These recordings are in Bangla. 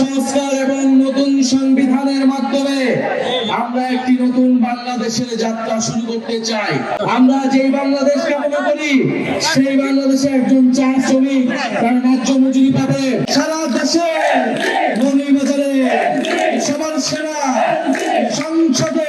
সংস্কার এবং নতুন সংবিধানের মাধ্যমে আমরা একটি নতুন বাংলাদেশের যাত্রা শুরু করতে চাই। আমরা যেই বাংলাদেশ কামনা করি, সেই বাংলাদেশে একজন চা শ্রমিক তার ন্যায্য মজুরি পাবে। সারা দেশে মৌলভীবাজারে সবার সেরা সংসদে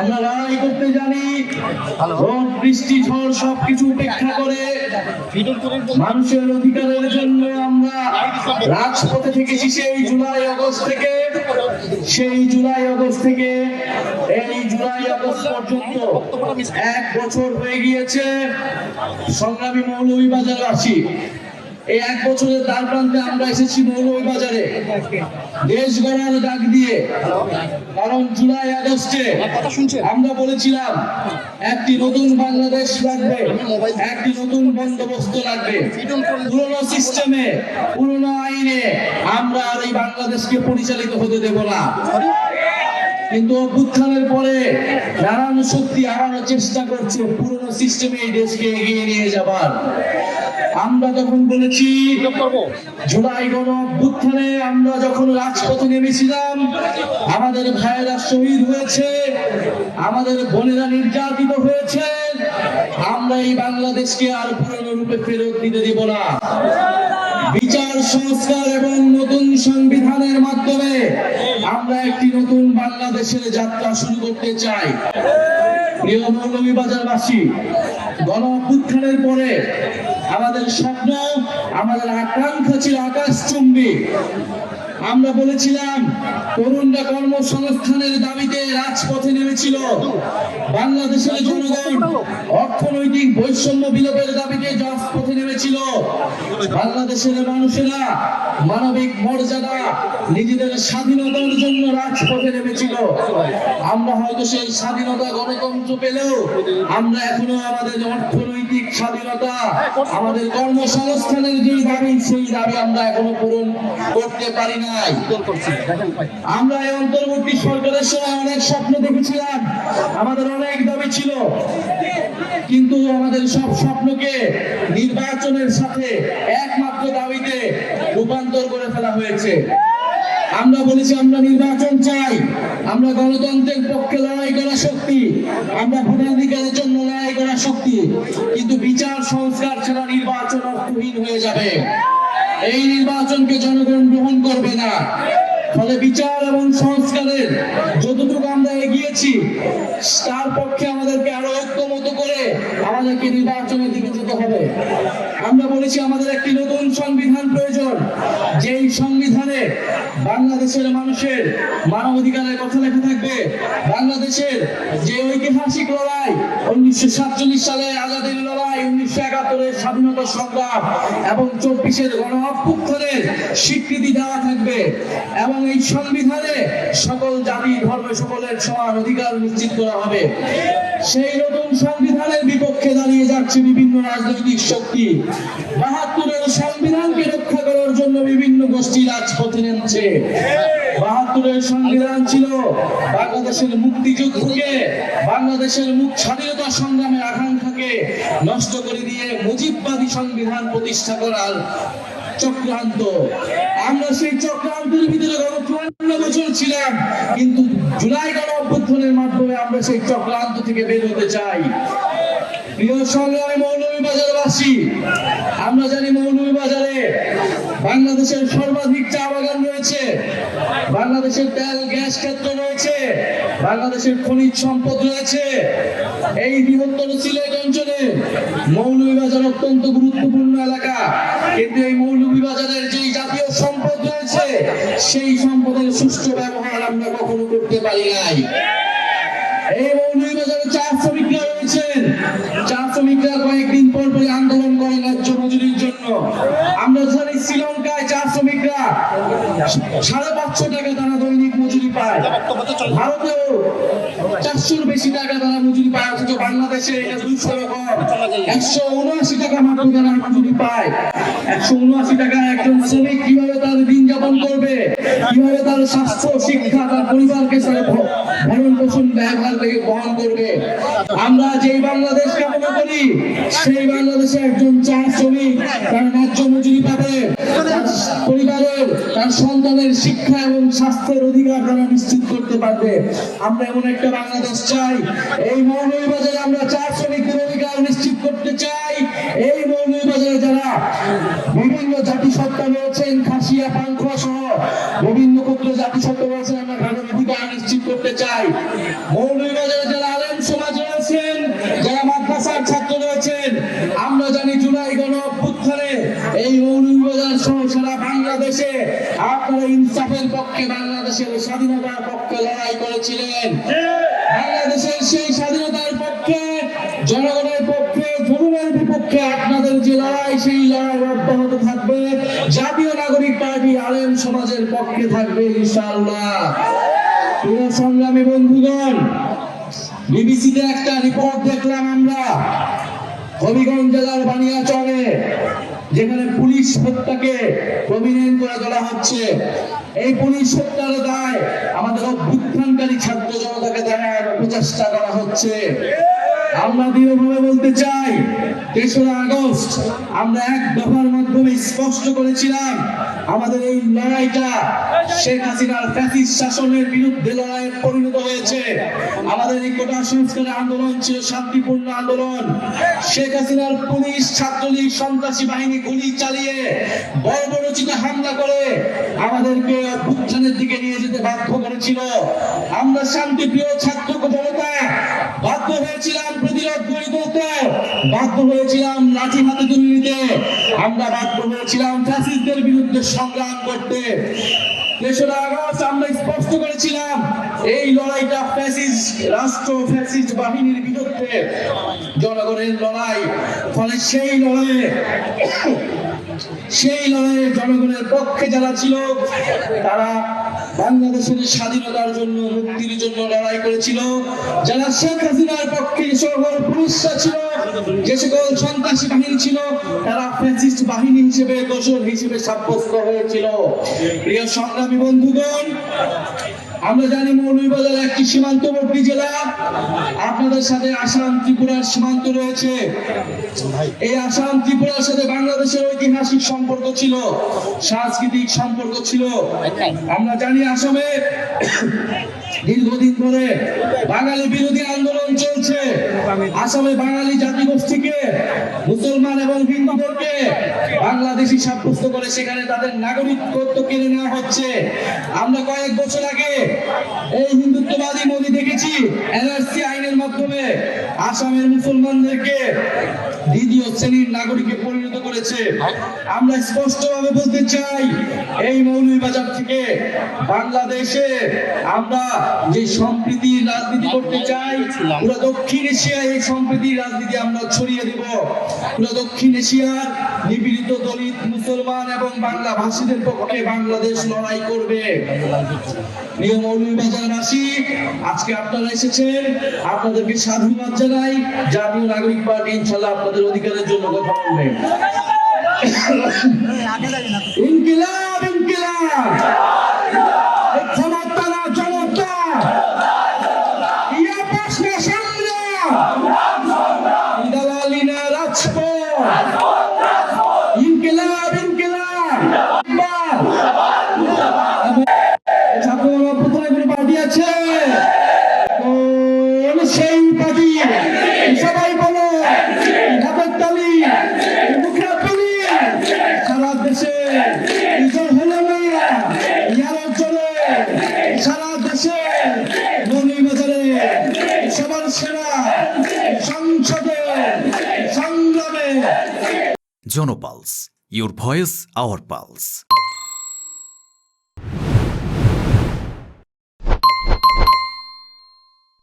আমরা লড়াই করতে জানি। বৃষ্টি, ঝড় সবকিছু উপেক্ষা করে। মানুষের অধিকারের জন্য আমরা রাজপথে সেই জুলাই আগস্ট থেকে। সেই জুলাই আগস্ট থেকে, এই জুলাই আগস্ট পর্যন্ত এক বছর হয়ে গিয়েছে। সংগ্রামী মৌলভীবাজারবাসী এই এক বছরের দ্বার প্রান্তে আমরা এসেছি মৌলভীবাজারে। দেশ গড়ার ডাক দিয়ে, কারণ জুলাই আগস্টে আমরা বলেছিলাম, একটি নতুন বাংলাদেশ লাগবে, একটি নতুন বন্দোবস্ত লাগবে। পুরনো সিস্টেমে, পুরনো আইনে আমরা আর এই বাংলাদেশকে পরিচালিত হতে দেব না। কিন্তু অভ্যুত্থানের পরে নানান শক্তি হারানোর চেষ্টা করছে পুরনো সিস্টেমে এই দেশকে এগিয়ে নিয়ে যাবার। আমরা যখন বলেছি জুলাই গণ আমরা যখন রাজপথে নেমেছিলাম আমাদের ভাইয়েরা শহীদ হয়েছে আমাদের বোনেরা নির্যাতিত হয়েছে আমরা এই বাংলাদেশকে আর পুরনো রূপে ফেরত দিতে দিব না। বিচার সংস্কার এবং নতুন সংবিধানের মাধ্যমে আমরা একটি নতুন বাংলাদেশের যাত্রা শুরু করতে চাই। প্রিয় মৌলভীবাজারবাসী গণ পরে আমাদের স্বপ্ন, আমাদের আকাঙ্ক্ষা ছিল আকাশচুম্বী। আমরা বলেছিলাম, তরুণরা কর্মসংস্থানের দাবিতে রাজপথে নেমেছিল। বাংলাদেশের জনগণ অর্থনৈতিক বৈষম্য বিলোপের দাবিতে রাজপথে নেমেছিল। বাংলাদেশের মানুষেরা মানবিক মর্যাদা, নিজেদের স্বাধীনতার জন্য রাজপথে নেমেছিল। আমরা হয়তো সেই স্বাধীনতা গণতন্ত্র পেলেও আমরা এখনও আমাদের অর্থনৈতিক স্বাধীনতা, আমাদের কর্মসংস্থানের যে দাবি, সেই দাবি আমরা এখনও পূরণ করতে পারি নাই। আমরা এই অন্তর্বর্তী সরকারের সময় অনেক স্বপ্ন দেখেছিলাম, আমাদের অনেক দাবি ছিল। কিন্তু আমাদের সব স্বপ্নকে নির্বাচনের সাথে একমাত্র দাবিতে রূপান্তর করে ফেলা হয়েছে। আমরা বলেছি, আমরা নির্বাচন চাই, আমরা গণতন্ত্রের পক্ষে লড়াই করা শক্তি, আমরা ভোটাধিকারের জন্য লড়াই করা শক্তি, কিন্তু বিচার, সংস্কার ছাড়া নির্বাচন অর্থহীন হয়ে যাবে। এই নির্বাচনকে জনগণ গ্রহণ করবে না। ফলে বিচার এবং সংস্কারের যতটুকু আমরা এগিয়েছি, তার পক্ষে আমাদেরকে আরও ঐক্যমত করে আমাদেরকে নির্বাচনের দিকে যেতে হবে। আমরা বলেছি আমাদের একটি নতুন সংবিধান প্রয়োজন। যেই সংবিধানে বাংলাদেশের মানুষের মানবাধিকারের কথা লেখা থাকবে, বাংলাদেশের যে ঐতিহাসিক লড়াই, উনিশশো সাতচল্লিশ সালে আজাদের লড়াই, উনিশশো একাত্তরের স্বাধীনতা সংগ্রাম এবং চব্বিশের গণ স্বীকৃতি দেওয়া থাকবে এবং এই সংবিধানে সকল জাতি, ধর্ম, সকলের সমান অধিকার নিশ্চিত করা হবে। সেই নতুন সংবিধানের বিপক্ষে দাঁড়িয়ে যাচ্ছে বিভিন্ন রাজনৈতিক শক্তি। বাহাত্তরের সংবিধানকে রক্ষা করার জন্য বিভিন্ন গোষ্ঠী রাজপথে নেমছে। বাহাত্তরের সংবিধান ছিল বাংলাদেশের মুক্তিযুদ্ধকে, বাংলাদেশের মুখ স্বাধীনতা সংগ্রামের আকাঙ্ক্ষাকে নষ্ট করে দিয়ে মুজিববাদী সংবিধান প্রতিষ্ঠা করার চক্রান্ত। আমরা সেই চক্রান্তের ভিতরে গত চুয়ান্ন বছর ছিলাম, কিন্তু জুলাই গণ অভ্যুত্থানের মাধ্যমে আমরা সেই চক্রান্ত থেকে বের হতে চাই। প্রিয় সংগ্রামী মৌলভীবাজারবাসী আমরা জানি মৌলভীবাজারে বাংলাদেশের সর্বাধিক চা বাগান রয়েছে, বাংলাদেশের তেল, গ্যাস ক্ষেত্র রয়েছে, বাংলাদেশের খনিজ সম্পদ রয়েছে। এই বৃহত্তর সিলেট অঞ্চলে মৌলভীবাজার অত্যন্ত গুরুত্বপূর্ণ এলাকা। কিন্তু এই মৌলভীবাজারের যে সম্পদ রয়েছে, সেই সম্পদের সুষ্ঠু ব্যবহার আমরা কখনো করতে পারি নাই। এই মৌলভীবাজারে চা শ্রমিকরা রয়েছেন। চা শ্রমিকরা কয়েকদিন পর পরে আন্দোলন করেন ন্যায্য মজুরির জন্য। আমরা জানি শ্রীলঙ্কায় চা শ্রমিকরা সাড়ে পাঁচশো টাকা তারা দৈনিক মজুরি পায়। ভারতেও চারশোর বেশি টাকা তারা মজুরি পায়, অথচ বাংলাদেশে এটা দুইশো রকম। একশো উনআশি টাকা মাত্র তারা মজুরি পায়। একশো উনআশি টাকা একজন শ্রমিক কীভাবে তার করবে? কীভাবে তার স্বাস্থ্য, শিক্ষা, তার পরিবারকে ভরণ পোষণ, ব্যবহার থেকে বহন করবে? আমরা যেই বাংলাদেশ কামনা করি, সেই বাংলাদেশে একজন চা শ্রমিক তার ন্যায্য মজুরি পাবে। পরিবারের, তার সন্তানের শিক্ষা এবং স্বাস্থ্যের অধিকার তারা নিশ্চিত করতে পারবে। আমরা এমন একটা বাংলাদেশ চাই। এই মৌলভীবাজারে আমরা চার শ্রমিকদের অধিকার নিশ্চিত করতে চাই। এই মৌলভীবাজারে যারা বিভিন্ন জাতিসত্তা রয়েছেন, খাসিয়া, পাংখুয়া সহ বিভিন্ন ক্ষুদ্র জাতিসত্তা রয়েছেন, আমরা তাদের অধিকার নিশ্চিত করতে চাই। মৌলভীবাজারে যারা আলেম সমাজ রয়েছেন, যারা মাদ্রাসার ছাত্র রয়েছেন, আমরা জানি জুলাই গণ অভ্যুত্থানে এই মৌলভীবাজার সহ সারা বাংলাদেশে আপনারা ইনসাফের পক্ষে বাংলাদেশের স্বাধীনতার পক্ষে লড়াই করেছিলেন। বাংলাদেশের সেই স্বাধীনতার পক্ষে, জনগণের পক্ষে জুলুমের বিপক্ষে আপনাদের যে লড়াই, সেই লড়াই অব্যাহত থাকবে। জাতীয় নাগরিক পার্টি আলেম সমাজের পক্ষে থাকবে, ইনশাআল্লাহ। সংগ্রামী বন্ধুগণ, বিবিসিতে একটা রিপোর্ট দেখলাম আমরা। হবিগঞ্জ জেলার বানিয়াচরে যেখানে পুলিশ হত্যাকে প্রমিনেন্ট করে তোলা হচ্ছে। এই পুলিশ হত্যার দায় আমাদের অভ্যুত্থানকারী ছাত্র প্রচেষ্টা করা হচ্ছে। আমরা দৃঢ়ভাবে বলতে চাই, তেসরা আগস্ট আমরা এক দফার মাধ্যমে স্পষ্ট করেছিলাম, আমাদের এই লড়াইটা শেখ হাসিনার ফ্যাসিস্ট শাসনের বিরুদ্ধে লড়াইয়ে পরিণত হয়েছে। আমাদের এই কোটা সংস্কারের আন্দোলন ছিল শান্তিপূর্ণ আন্দোলন। শেখ হাসিনার পুলিশ, ছাত্রলীগ, সন্ত্রাসী বাহিনী গুলি চালিয়ে বর্বরচিত হামলা করে আমাদেরকে অভ্যুত্থানের দিকে নিয়ে যেতে বাধ্য করেছিল। আমরা শান্তিপ্রিয় ছাত্র জনতা হয়েছিলাম প্রতিরোধ গড়ে তুলতে বাধ্য হয়েছিলাম লাঠি হাতে তুলে নিতে। আমরা বাধ্য হয়েছিলাম ফ্যাসিস্টদের বিরুদ্ধে সংগ্রাম করতে। তেসরা আগস্ট আমরা স্পষ্ট করেছিলাম, এই লড়াইটা ফ্যাসিস্ট রাষ্ট্র ফ্যাসিস্ট বাহিনীর বিরুদ্ধে। জনগণের লড়াই, ফলে সেই লড়াইয়ে সেই লড়াইয়ে জনগণের পক্ষে যারা ছিল, তারা বাংলাদেশের স্বাধীনতার জন্য, মুক্তির জন্য লড়াই করেছিল, যারা শেখ হাসিনার পক্ষে সকল পুলিশরা ছিল, যে সকল সন্ত্রাসী বাহিনী ছিল, তারা ফ্যাসিস্ট বাহিনী হিসেবে দোষর হিসেবে সাব্যস্ত হয়েছিল। প্রিয় সংগ্রামী বন্ধুগণ আমরা জানি মৌলভীবাজার একটি সীমান্তবর্তী জেলা। আপনাদের সাথে আসাম ত্রিপুরার সীমান্ত রয়েছে। এই আসাম ত্রিপুরার সাথে বাংলাদেশের ঐতিহাসিক সম্পর্ক ছিল, সাংস্কৃতিক সম্পর্ক ছিল। আমরা জানি আসামে দীর্ঘদিন ধরে বাঙালি বিরোধী আন্দোলন চলছে। আসামে বাঙালি জাতিগোষ্ঠীকে মুসলমান এবং হিন্দুদেরকে বাংলাদেশি সাব্যস্ত করে সেখানে তাদের নাগরিকত্ব কেড়ে নেওয়া হচ্ছে। আমরা কয়েক বছর আগে এই হিন্দুত্ববাদী মোদী দেখেছি, এনআরসি আইনের মাধ্যমে আসামের মুসলমানদেরকে দ্বিতীয় শ্রেণির নাগরিকে পরিণত করেছে। আমরা স্পষ্টভাবে বলতে চাই, এই মৌলভীবাজার থেকে বাংলাদেশে আমরা যে সম্প্রীতির রাজনীতি করতে চাই, পুরো দক্ষিণ এশিয়ায় এই সম্প্রীতির রাজনীতি আমরা ছড়িয়ে দেব। পুরো দক্ষিণ এশিয়ার নিপীড়িত দলিত মুসলমান এবং বাংলা ভাষীদের পক্ষে বাংলাদেশ লড়াই করবে। প্রিয় মৌলভীবাজারবাসী আজকে আপনারা এসেছেন আপনাদেরকে সাধুবাদ জানাই। জাতীয় নাগরিক পার্টি ইনশাল্লাহ আপনাদের অধিকারের জন্য কথা বলবে ইনকিলাব ইনকিলাব! Jan Pulse your voice our pulse